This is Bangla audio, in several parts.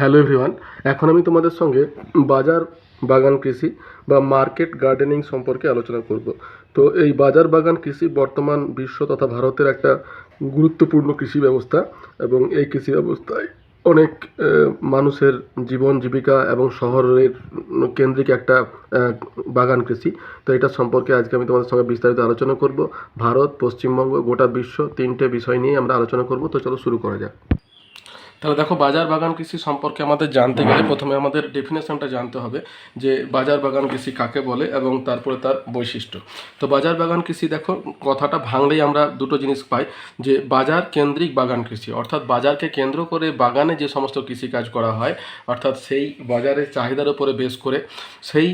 হ্যালো এভরিওয়ান এখন আমি তোমাদের সঙ্গে বাজার বাগান কৃষি বা মার্কেট গার্ডেনিং সম্পর্কে আলোচনা করব। তো এই বাজার বাগান কৃষি বর্তমান বিশ্ব তথা ভারতের একটা গুরুত্বপূর্ণ কৃষি ব্যবস্থা এবং এই কৃষি ব্যবস্থায় অনেক মানুষের জীবন, জীবিকা এবং শহরের কেন্দ্রিক একটা বাগান কৃষি। তো এটা সম্পর্কে আজকে আমি তোমাদের সঙ্গে বিস্তারিত আলোচনা করব। ভারত, পশ্চিমবঙ্গ, গোটা বিশ্ব তিনটে বিষয় নিয়ে আমরা আলোচনা করব। তো চলো শুরু করা যাক। তাহলে দেখো, বাজার বাগান কৃষি সম্পর্কে আমাদের জানতে গেলে প্রথমে আমাদের ডেফিনেশনটা জানতে হবে যে বাজার বাগান কৃষি কাকে বলে এবং তারপরে তার বৈশিষ্ট্য। তো বাজার বাগান কৃষি দেখো, কথাটা ভাঙলেই আমরা দুটো জিনিস পাই, যে বাজার কেন্দ্রিক বাগান কৃষি, অর্থাৎ বাজারকে কেন্দ্র করে বাগানে যে সমস্ত কৃষিকাজ করা হয়, অর্থাৎ সেই বাজারের চাহিদার উপরে বেশ করে, সেই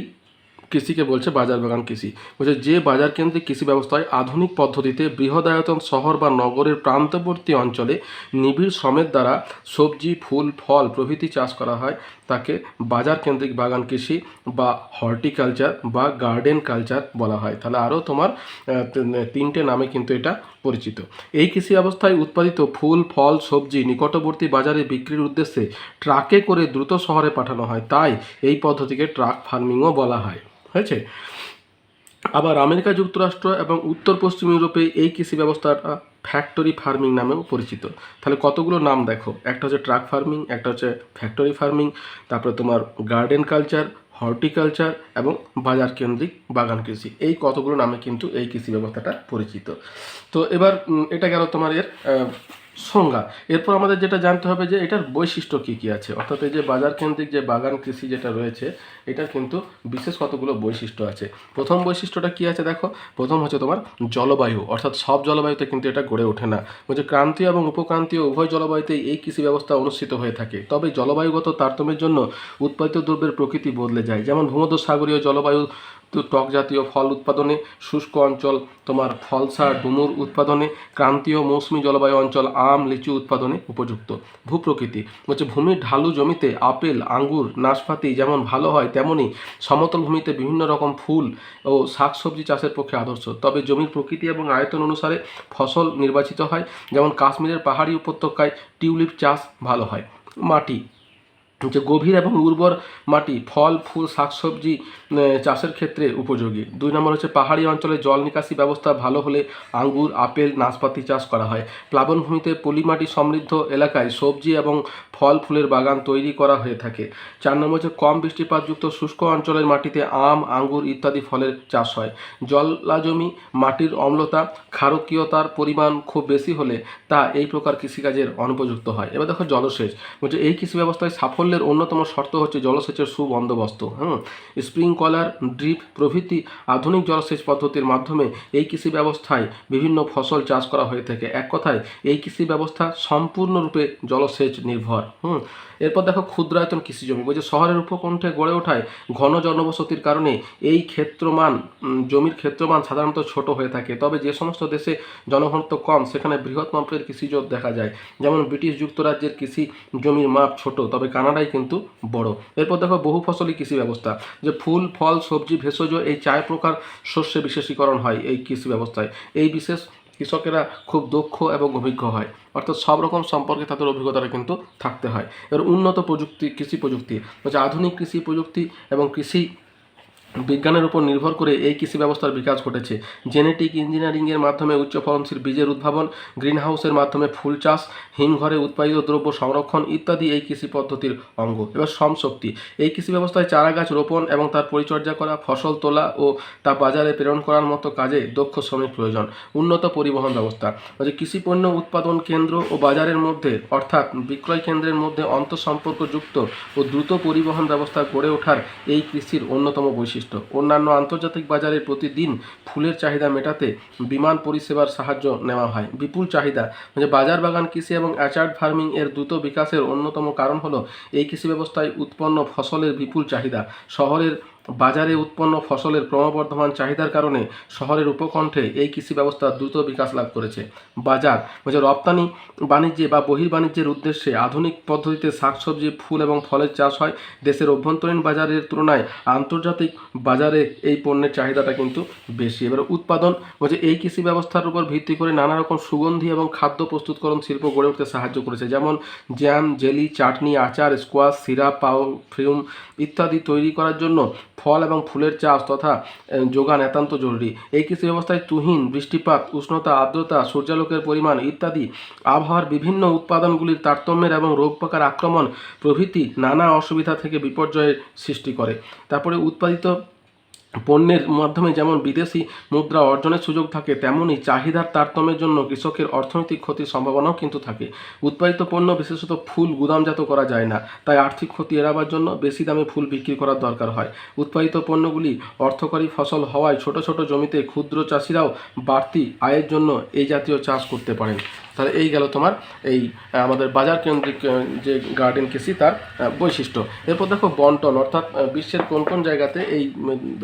কৃষিকে বলছে বাজার বাগান কৃষি। বলছে, যে বাজার কেন্দ্রিক কৃষি ব্যবস্থায় আধুনিক পদ্ধতিতে বৃহদায়তন শহর বা নগরের প্রান্তবর্তী অঞ্চলে নিবিড় শ্রমের দ্বারা সবজি, ফুল, ফল, প্রভৃতি চাষ করা হয়। তাকে বাজার কেন্দ্রিক বাগান কৃষি বা হর্টিকালচার বা গার্ডেন কালচার বলা হয়। তাহলে আরও তোমার তিনটে নামে কিন্তু এটা পরিচিত। এই কৃষি ব্যবস্থায় উৎপাদিত ফুল, ফল, সবজি নিকটবর্তী বাজারে বিক্রির উদ্দেশ্যে ট্রাকে করে দ্রুত শহরে পাঠানো হয়। তাই এই পদ্ধতিকে ট্রাক ফার্মিংও বলা হয়। হয়েছে। আবার আমেরিকা যুক্তরাষ্ট্র এবং উত্তর পশ্চিম ইউরোপে এই কৃষি ব্যবস্থাটা ফ্যাক্টরি ফার্মিং নামেও পরিচিত। তাহলে কতগুলো নাম দেখো? একটা হচ্ছে ট্রাক ফার্মিং একটা হচ্ছে ফ্যাক্টরি ফার্মিং তারপরে তোমার গার্ডেন কালচার হর্টিকালচার এবং বাজার কেন্দ্রিক বাগান কৃষি। এই কতগুলো নামে কিন্তু এই কৃষি ব্যবস্থাটা পরিচিত। তো এবার এটা গেল তোমার এর সংজ্ঞা। এরপর আমাদের যেটা জানতে হবে যে এটার বৈশিষ্ট্য কী কী আছে? অর্থাৎ এই যে বাজার কেন্দ্রিক যে বাগান কৃষি যেটা রয়েছে, এটার কিন্তু বিশেষ কতগুলো বৈশিষ্ট্য আছে? প্রথম বৈশিষ্ট্যটা কী আছে দেখো? প্রথম হচ্ছে তোমার জলবায়ু। অর্থাৎ সব জলবায়ুতে কিন্তু এটা গড়ে ওঠে না। বলছে ক্রান্তীয় এবং উপক্রান্তীয় উভয় জলবায়ুতেই এই কৃষি ব্যবস্থা অনুষ্ঠিত হয়ে থাকে। তবে জলবায়ুগত তারতম্যের জন্য উৎপাদিত দ্রব্যের প্রকৃতি বদলে যায়। যেমন ভূমধ্যসাগরীয় জলবায়ু তো টক জাতীয় ফল উৎপাদনে শুষ্ক অঞ্চল, তোমার ফলসা ডুমুর উৎপাদনে ক্রান্তীয় মৌসুমী জলবায়ু অঞ্চল, আম, লিচু উৎপাদনে উপযুক্ত। ভূপ্রকৃতি। বলছে, ভূমির ঢালু জমিতে আপেল, আঙ্গুর, নাশপাতি যেমন ভালো হয়, তেমনি সমতল ভূমিতে বিভিন্ন রকম ফুল ও শাকসবজি চাষের পক্ষে আদর্শ। তবে জমির প্রকৃতি এবং আয়তন অনুসারে ফসল নির্বাচিত হয়। যেমন কাশ্মীরের পাহাড়ি উপত্যকায় টিউলিপ চাষ ভালো হয়। মাটি। যে গভীর এবং উর্বর মাটি, ফল, ফুল, শাকসবজি চাষের ক্ষেত্রে উপযোগী। দুই নম্বর হচ্ছে পাহাড়ি অঞ্চলে জল নিকাশি ব্যবস্থা ভালো হলে আঙ্গুর, আপেল, নাশপাতি চাষ করা হয়। প্লাবনভূমিতে পলিমাটি সমৃদ্ধ এলাকায় সবজি এবং ফল ফুলের বাগান তৈরি করা হয়ে থাকে। চার নম্বর হচ্ছে কম বৃষ্টিপাতযুক্ত শুষ্ক অঞ্চলের মাটিতে আম, আঙ্গুর ইত্যাদি ফলের চাষ হয়। জলাজমি, মাটির অম্লতা, ক্ষারকীয়তার পরিমাণ খুব বেশি হলে তা এই প্রকার কৃষিকাজের অনুপযুক্ত হয়। এবার দেখো জলসেচ। বলছে এই কৃষি ব্যবস্থায় সাফল্যের অন্যতম শর্ত হচ্ছে জলসেচের সুবন্দোবস্ত। হুম? স্প্রিংকলার ড্রিপ প্রভৃতি আধুনিক জলসেচ পদ্ধতির মাধ্যমে এই কৃষি ব্যবস্থায় বিভিন্ন ফসল চাষ করা হয়ে থাকে। এক কথায়, এই কৃষি ব্যবস্থা সম্পূর্ণরূপে জলসেচ নির্ভর। হুম। এরপর দেখো ক্ষুদ্রায়তন কৃষি জমি বলছে, শহরের উপকণ্ঠে গড়ে ওঠায় ঘন জনবসতির কারণে এই ক্ষেত্রমান জমির ক্ষেত্রমান সাধারণত ছোট হয়ে থাকে। তবে যে সমস্ত দেশে জনঘনত্ব কম, সেখানে বৃহৎ মাপের কৃষিজ দেখা যায়। যেমন ব্রিটিশ যুক্তরাজ্যের কৃষি জমির মাপ ছোট, তবে কানাডায় কিন্তু বড়। এরপর দেখো বহু ফসলি কৃষি ব্যবস্থা। যে ফুল, ফল, সবজি, ভেষজ, এই চার প্রকার শস্যে বিশেষীকরণ হয় এই কৃষি ব্যবস্থায়। এই বিশেষ কৃষকেরা খুব দক্ষ এবং অভিজ্ঞ হয়। অর্থাৎ সব রকম সম্পর্কে তাদের অভিজ্ঞতাটা কিন্তু থাকতে হয়। এবার উন্নত প্রযুক্তি, কৃষি প্রযুক্তি, হচ্ছে আধুনিক কৃষি প্রযুক্তি এবং কৃষি বিজ্ঞানের উপর নির্ভর করে এই কৃষি ব্যবস্থার বিকাশ ঘটেছে। জেনেটিক ইঞ্জিনিয়ারিংয়ের মাধ্যমে উচ্চ ফলনশীল বীজের উদ্ভাবন, গ্রিনহাউসের মাধ্যমে ফুল চাষ, হিমঘরে উৎপাদিত দ্রব্য সংরক্ষণ ইত্যাদি এই কৃষি পদ্ধতির অঙ্গ। এবার শ্রম শক্তি। এই কৃষি ব্যবস্থায় চারা গাছ রোপণ এবং তার পরিচর্যা করা, ফসল তোলা ও তা বাজারে প্রেরণ করার মতো কাজে দক্ষ শ্রমিক প্রয়োজন। উন্নত পরিবহন ব্যবস্থা। যে কৃষি পণ্য উৎপাদন কেন্দ্র ও বাজারের মধ্যে, অর্থাৎ বিক্রয় কেন্দ্রের মধ্যে অন্তঃসম্পর্কযুক্ত ও দ্রুত পরিবহন ব্যবস্থা গড়ে ওঠার এই কৃষির অন্যতম বৈশিষ্ট্য। অন্যান্য আন্তর্জাতিক বাজারে প্রতিদিন ফুলের চাহিদা মেটাতে বিমান পরিষেবার সাহায্য নেওয়া হয়। বিপুল চাহিদা। মানে বাজার বাগান, কৃষি এবং অ্যাচার্ড ফার্মিং এর দ্রুত বিকাশের অন্যতম কারণ হলো, এই কৃষি ব্যবস্থায় উৎপন্ন ফসলের বিপুল চাহিদা। শহরের বাজারে উৎপন্ন ফসলের ক্রমবর্ধমান চাহিদার কারণে শহরের উপকণ্ঠে এই কৃষি ব্যবস্থা দ্রুত বিকাশ লাভ করেছে। বাজার বলছে রপ্তানি, বাণিজ্যে বা বহির্বাণিজ্যের উদ্দেশ্যে আধুনিক পদ্ধতিতে শাকসবজি, ফুল এবং ফলের চাষ হয়, দেশের অভ্যন্তরীণ বাজারের তুলনায় আন্তর্জাতিক বাজারে এই পণ্যের চাহিদাটা কিন্তু বেশি। এবার উৎপাদন বলছে এই কৃষি ব্যবস্থার উপর ভিত্তি করে নানা রকম সুগন্ধি এবং খাদ্য প্রস্তুতকরণ শিল্প গড়ে উঠতে সাহায্য করেছে, যেমন জ্যাম, জেলি, চাটনি, আচার, স্কোয়াশ, সিরাপ পাউ ফিউম ইত্যাদি তৈরি করার জন্য ফল এবং ফুলের চাষ তথা যোগান একান্ত জরুরি। এই কৃষি ব্যবস্থায় তুহিন, বৃষ্টিপাত, উষ্ণতা, আর্দ্রতা, সূর্যালোকের পরিমাণ ইত্যাদি আবহাওয়ার বিভিন্ন উৎপাদনগুলির তারতম্যের এবং রোগ পাকার আক্রমণ প্রভৃতি নানা অসুবিধা থেকে বিপর্যয়ের সৃষ্টি করে। তারপরে উৎপাদিত পণ্যের মাধ্যমে যেমন বিদেশি মুদ্রা অর্জনের সুযোগ থাকে তেমনই চাহিদার তারতম্যের জন্য কৃষকের অর্থনৈতিক ক্ষতির সম্ভাবনাও কিন্তু থাকে। উৎপাদিত পণ্য, বিশেষত ফুল, গুদামজাত করা যায় না। তাই আর্থিক ক্ষতি এড়াবার জন্য বেশি দামে ফুল বিক্রি করার দরকার হয়। উৎপাদিত পণ্যগুলি অর্থকরী ফসল হওয়ায় ছোট ছোট জমিতে ক্ষুদ্র চাষিরাও বাড়তি আয়ের জন্য এই জাতীয় চাষ করতে পারেন। তাহলে এই গেল তোমার এই আমাদের বাজার কেন্দ্রিক যে গার্ডেন কৃষি তার বৈশিষ্ট্য। এরপর দেখো বন্টন, অর্থাৎ বিশ্বের কোন কোন জায়গাতে এই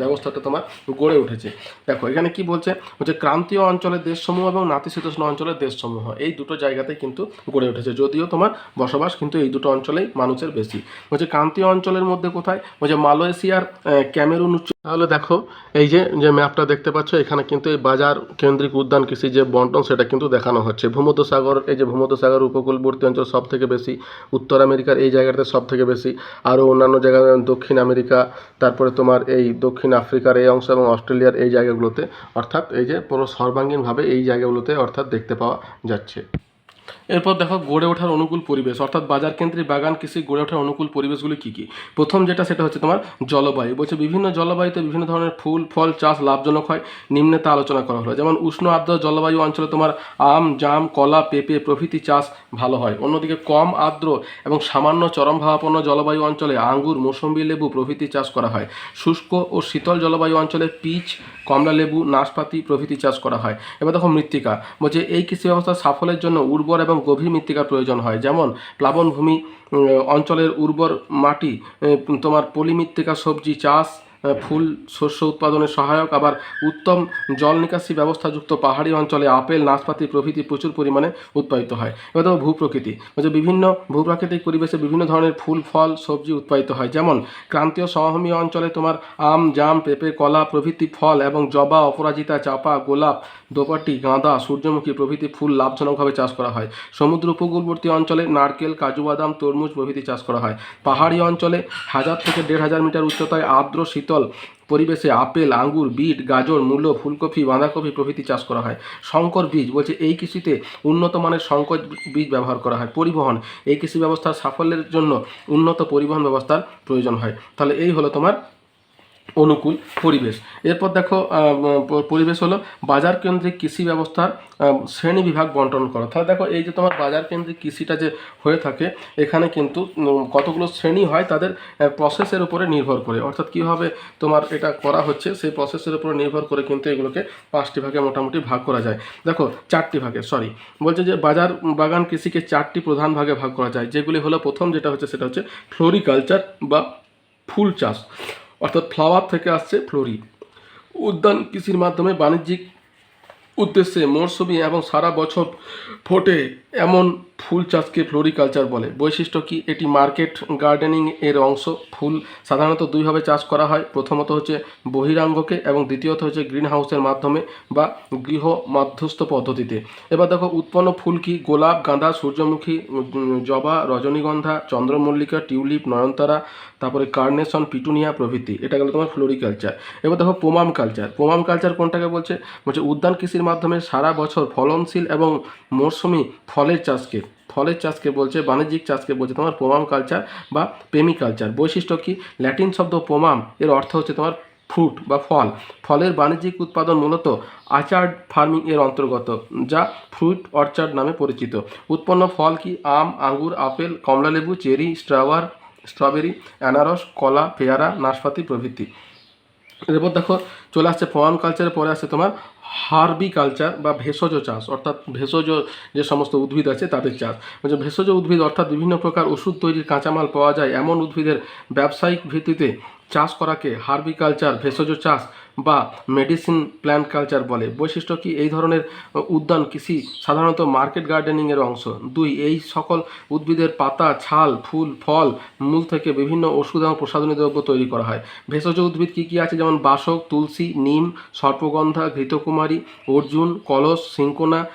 ব্যবস্থাটা তোমার গড়ে উঠেছে। দেখো, এখানে কি বলছে? হচ্ছে ক্রান্তীয় অঞ্চলের দেশসমূহ এবং নাতিশীতোষ্ণ অঞ্চলের দেশসমূহ। এই দুটো জায়গাতে কিন্তু গড়ে উঠেছে। যদিও তোমার বসবাস কিন্তু এই দুটো অঞ্চলেই মানুষের বেশি। হচ্ছে ক্রান্তীয় অঞ্চলের মধ্যে কোথায়? বলছে মালয়েশিয়ার ক্যামেরুন উচ্চ তাহলে দেখো, এই যে যে ম্যাপটা দেখতে পাচ্ছ, এখানে কিন্তু এই বাজার কেন্দ্রিক উদ্যান কৃষি যে বন্টন, সেটা কিন্তু দেখানো হচ্ছে। ভূমধ্যসাগর, এই যে ভূমধ্যসাগর উপকূলবর্তী অঞ্চল সব থেকে বেশি, উত্তর আমেরিকার এই জায়গাটাতে সব থেকে বেশি, আরও অন্যান্য জায়গা দক্ষিণ আমেরিকা, তারপরে তোমার এই দক্ষিণ আফ্রিকার এই অংশ এবং অস্ট্রেলিয়ার এই জায়গাগুলোতে, অর্থাৎ এই যে পুরো সর্বাঙ্গীনভাবে এই জায়গাগুলোতে অর্থাৎ দেখতে পাওয়া যাচ্ছে। এরপর দেখো গড়ে ওঠার অনুকূল পরিবেশ, অর্থাৎ বাজার কেন্দ্রিক বাগান কৃষি গড়ে ওঠার অনুকূল পরিবেশগুলি কী কী? প্রথম যেটা সেটা হচ্ছে তোমার জলবায়ু। বলছে বিভিন্ন জলবায়ুতে বিভিন্ন ধরনের ফুল, ফল, চাষ লাভজনক হয়, নিম্নে তা আলোচনা করা হলো। যেমন উষ্ণ আর্দ্র জলবায়ু অঞ্চলে তোমার আম, জাম, কলা, পেঁপে প্রভৃতি চাষ ভালো হয়। অন্যদিকে কম আর্দ্র এবং সামান্য চরমভাবাপন্ন জলবায়ু অঞ্চলে আঙ্গুর, মৌসম্বি লেবু প্রভৃতি চাষ করা হয়। শুষ্ক ও শীতল জলবায়ু অঞ্চলে পিচ, কমলা লেবু, নাশপাতি প্রভৃতি চাষ করা হয়। এবার দেখো মৃত্তিকা। বলছে এই কৃষি ব্যবস্থার সাফল্যের জন্য উর্বর এবং গভীর মৃত্তিকার প্রয়োজন হয়। যেমন, প্লাবনভূমি অঞ্চলের উর্বর মাটি তোমার পলি মৃত্তিকা সবজি, চাষ ফুল, শস্য উৎপাদনে সহায়ক, আবার উত্তম জল নিকাশি ব্যবস্থাযুক্ত পাহাড়ি অঞ্চলে আপেল, নাশপাতি প্রভৃতি প্রচুর পরিমাণে উৎপাদিত হয়। এবার দেখো ভূপ্রকৃতি। বলছে বিভিন্ন ভূপ্রাকৃতিক পরিবেশে বিভিন্ন ধরনের ফুল, ফল, সবজি উৎপাদিত হয়। যেমন ক্রান্তীয় সমভূমি অঞ্চলে তোমার আম, জাম, পেঁপে, কলা প্রভৃতি ফল এবং জবা, অপরাজিতা, চাপা, গোলাপ, দোপাটি, গাঁদা, সূর্যমুখী প্রভৃতি ফুল লাভজনকভাবে চাষ করা হয়। সমুদ্র উপকূলবর্তী অঞ্চলে নারকেল, কাজু, বাদাম, তরমুজ প্রভৃতি চাষ করা হয়। পাহাড়ি অঞ্চলে হাজার থেকে দেড় হাজার মিটার উচ্চতায় আর্দ্র শীতল পরিবেশে আপেল, আঙ্গুর, বিট, গাজর, মূলো, ফুলকপি, বাঁধাকপি প্রভৃতি চাষ করা হয়। শঙ্কর বীজ বলছে এই কৃষিতে উন্নত মানের শঙ্কর বীজ ব্যবহার করা হয়। পরিবহন, এই কৃষি ব্যবস্থার সাফল্যের জন্য উন্নত পরিবহন ব্যবস্থার প্রয়োজন হয়। তাহলে এই হলো তোমার অনুকূল পরিবেশ। এরপর দেখো পরিবেশ হলো বাজার কেন্দ্রিক কৃষি ব্যবস্থার শ্রেণি বিভাগ বন্টন করা। তাহলে দেখো, এই যে তোমার বাজার কেন্দ্রিক কৃষিটা যে হয়ে থাকে, এখানে কিন্তু কতগুলো শ্রেণি হয় তাদের প্রসেসের উপরে নির্ভর করে। অর্থাৎ কীভাবে তোমার এটা করা হচ্ছে, সেই প্রসেসের উপরে নির্ভর করে কিন্তু এগুলোকে পাঁচটি ভাগে মোটামুটি ভাগ করা যায়। দেখো, চারটি ভাগে সরি বলছে যে বাজার, বাগান কৃষিকে চারটি প্রধান ভাগে ভাগ করা যায়। যেগুলি হলো, প্রথম যেটা হচ্ছে, সেটা হচ্ছে ফ্লোরিকালচার বা ফুল চাষ। অর্থাৎ ফ্লাওয়ার থেকে আসছে ফ্লোরি উদ্যান কৃষির মাধ্যমে বাণিজ্যিক উদ্দেশ্যে মরশুমি এবং সারা বছর ফোটে এমন ফুল চাষকে ফ্লোরিকালচার বলে। বৈশিষ্ট্য কি? এটি মার্কেট গার্ডেনিং এর অংশ। ফুল সাধারণত দুইভাবে চাষ করা হয়। প্রথমত হচ্ছে বহিরাঙ্গকে এবং দ্বিতীয়ত হচ্ছে গ্রিন হাউসের মাধ্যমে বা গৃহ মাধ্যস্থ পদ্ধতিতে। এবার দেখো, উৎপন্ন ফুল কি? গোলাপ, গাঁদা, সূর্যমুখী জবা, রজনীগন্ধা, চন্দ্রমল্লিকা, টিউলিপ, নয়নতারা, তারপরে কার্নেশন পিটুনিয়া প্রভৃতি। এটা গেল তোমার ফ্লোরিকালচার। এবার দেখো পোমাম কালচার। পোমাম কালচার কোনটাকে বলছে? বলছে উদ্যান কৃষির মাধ্যমে সারা বছর ফলনশীল এবং মরশুমি ফলের চাষকে। ফলের চাষকে বলছে, বাণিজ্যিক চাষকে বলছে তোমার পোমাম কালচার বা পেমি কালচার বৈশিষ্ট্য কি? ল্যাটিন শব্দ পোমাম এর অর্থ হচ্ছে তোমার ফ্রুট বা ফল। ফলের বাণিজ্যিক উৎপাদন মূলত আচার্ড ফার্মিং এর অন্তর্গত, যা ফ্রুট অর্চার্ড নামে পরিচিত। উৎপন্ন ফল কি? আম, আঙ্গুর, আপেল, কমলালেবু, চেরি, স্ট্রাওয়ার, স্ট্রবেরি অ্যানারস কলা, পেয়ারা, নাশপাতি প্রভৃতি। এরপর দেখো, চলে আসছে ফর্ম কালচারের পরে আসছে তোমার হার্বিকালচার বা ভেষজ চাষ, অর্থাৎ ভেষজ যে সমস্ত উদ্ভিদ আছে তাদের চাষ। মানে ভেষজ উদ্ভিদ অর্থাৎ বিভিন্ন প্রকার ওষুধ তৈরির কাঁচামাল পাওয়া যায়, এমন উদ্ভিদের ব্যবসায়িক ভিত্তিতে চাষ করাকে হার্বিকালচার ভেষজ চাষ বা মেডিসিন প্ল্যান্ট কালচার বলে। বৈশিষ্ট্য কি? এই ধরনের উদ্যান কৃষি সাধারণত মার্কেট গার্ডেনিংয়ের অংশ। দুই, এই সকল উদ্ভিদের পাতা, ছাল, ফুল, ফল, মূল থেকে বিভিন্ন ওষুধ এবং প্রসাধনী দ্রব্য তৈরি করা হয়। ভেষজ উদ্ভিদ কী কী আছে? যেমন বাসক, তুলসী, নিম, সর্পগন্ধা, ঘৃতকুমারী, অর্জুন, কলস, সিঙ্কোনা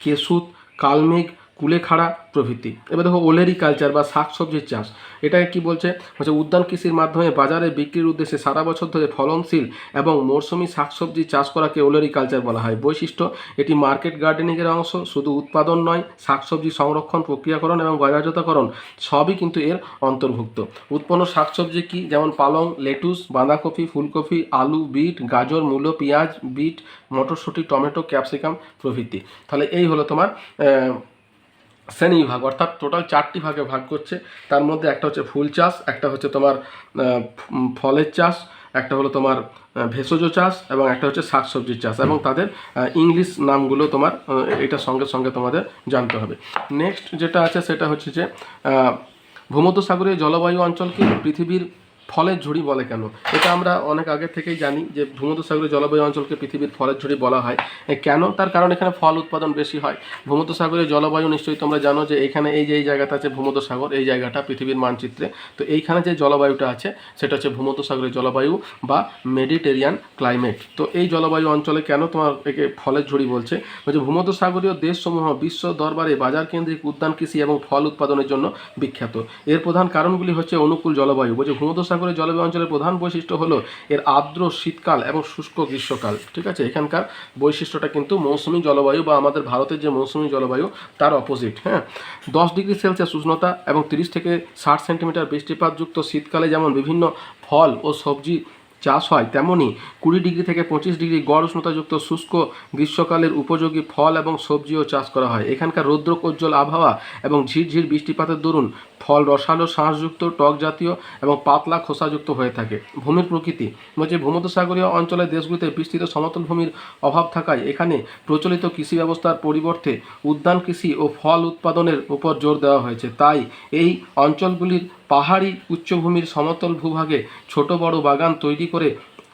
কেশুত কালমেঘ কুলেখাড়া প্রভৃতি। এবার দেখো ওলেরি কালচার বা শাকসবজির চাষ। এটাকে কি বলছে? হচ্ছে উদ্যান কৃষির মাধ্যমে বাজারে বিক্রির উদ্দেশ্যে সারা বছর ধরে ফলনশীল এবং মরশুমি শাকসবজি চাষ করাকে ওলেরি কালচার বলা হয়। বৈশিষ্ট্য, এটি মার্কেট গার্ডেনিংয়ের অংশ, শুধু উৎপাদন নয়, শাকসবজি সংরক্ষণ, প্রক্রিয়াকরণ এবং বাজারজাতকরণ সবই কিন্তু এর অন্তর্ভুক্ত। উৎপন্ন শাকসবজি কি? যেমন পালং, লেটুস, বাঁধাকপি, ফুলকপি, আলু, বিট, গাজর, মূলো, পেঁয়াজ, বিট, মটরশুঁটি, টমেটো, ক্যাপসিকাম প্রভৃতি। তাহলে এই হলো তোমার শ্রেণি ভাগ, অর্থাৎ টোটাল চারটি ভাগে ভাগ করছে। তার মধ্যে একটা হচ্ছে ফুল চাষ, একটা হচ্ছে তোমার ফলের চাষ, একটা হলো তোমার ভেষজ চাষ এবং একটা হচ্ছে শাকসবজির চাষ এবং তাদের ইংলিশ নামগুলো তোমার এটার সঙ্গে সঙ্গে তোমাদের জানতে হবে। নেক্সট যেটা আছে সেটা হচ্ছে যে ভূমধ্যসাগরীয় জলবায়ু অঞ্চলকে পৃথিবীর ফলের ঝুড়ি বলে কেন? এটা আমরা অনেক আগে থেকেই জানি যে ভূমধ্যসাগরীয় জলবায়ু অঞ্চলকে পৃথিবীর ফলের ঝুড়ি বলা হয়। কেন? তার কারণ এখানে ফল উৎপাদন বেশি হয়। ভূমধ্যসাগরীয় জলবায়ু নিশ্চয়ই তোমরা জানো যে এখানে এই যে, এই জায়গাটা আছে ভূমধ্যসাগর, এই জায়গাটা পৃথিবীর মানচিত্রে। তো এইখানে যে জলবায়ুটা আছে, সেটা হচ্ছে ভূমধ্যসাগরীয় জলবায়ু বা মেডিটেরিয়ান ক্লাইমেট। তো এই জলবায়ু অঞ্চলে কেন তোমার একে ফলের ঝুড়ি বলছে? বলছে ভূমধ্যসাগরীয় দেশসমূহ বিশ্ব দরবারে বাজার কেন্দ্রিক উদ্যান কৃষি এবং ফল উৎপাদনের জন্য বিখ্যাত। এর প্রধান কারণগুলি হচ্ছে অনুকূল জলবায়ু। বলছে ভূমধ্যসাগরীয় জলবায়ু অঞ্চলের প্রধান বৈশিষ্ট্য হলো এর আর্দ্র শীতকাল এবং শুষ্ক গ্রীষ্মকাল, ঠিক আছে? এখানকার বৈশিষ্ট্যটা কিন্তু মৌসুমি জলবায়ু বা আমাদের ভারতের যে মৌসুমি জলবায়ু, তার অপোজিট হ্যাঁ? দশ ডিগ্রি সেলসিয়াস উষ্ণতা এবং তিরিশ থেকে ষাট সেন্টিমিটার বৃষ্টিপাতযুক্ত শীতকালে যেমন বিভিন্ন ফল ও সবজি চাষ হয় তেমনই কুড়ি ডিগ্রি থেকে পঁচিশ ডিগ্রি গড় উষ্ণতাযুক্ত শুষ্ক গ্রীষ্মকালের উপযোগী ফল এবং সবজিও চাষ করা হয়। এখানকার রৌদ্রোজ্জ্বল আবহাওয়া এবং ঝিরঝির বৃষ্টিপাতের দরুন ফল রসালো শাঁসযুক্ত টক জাতীয় এবং পাতলা খোসাযুক্ত হয়ে থাকে। ভূমির প্রকৃতি। বলছে ভূমধ্যসাগরীয় অঞ্চলের দেশগুলিতে বিস্তৃত সমতল ভূমির অভাব থাকায় এখানে প্রচলিত কৃষি ব্যবস্থার পরিবর্তে উদ্যান কৃষি ও ফল উৎপাদনের উপর জোর দেওয়া হয়েছে। তাই এই অঞ্চলগুলির পাহাড়ি উচ্চভূমির সমতল ভূভাগে ছোট বড় বাগান তৈরি করে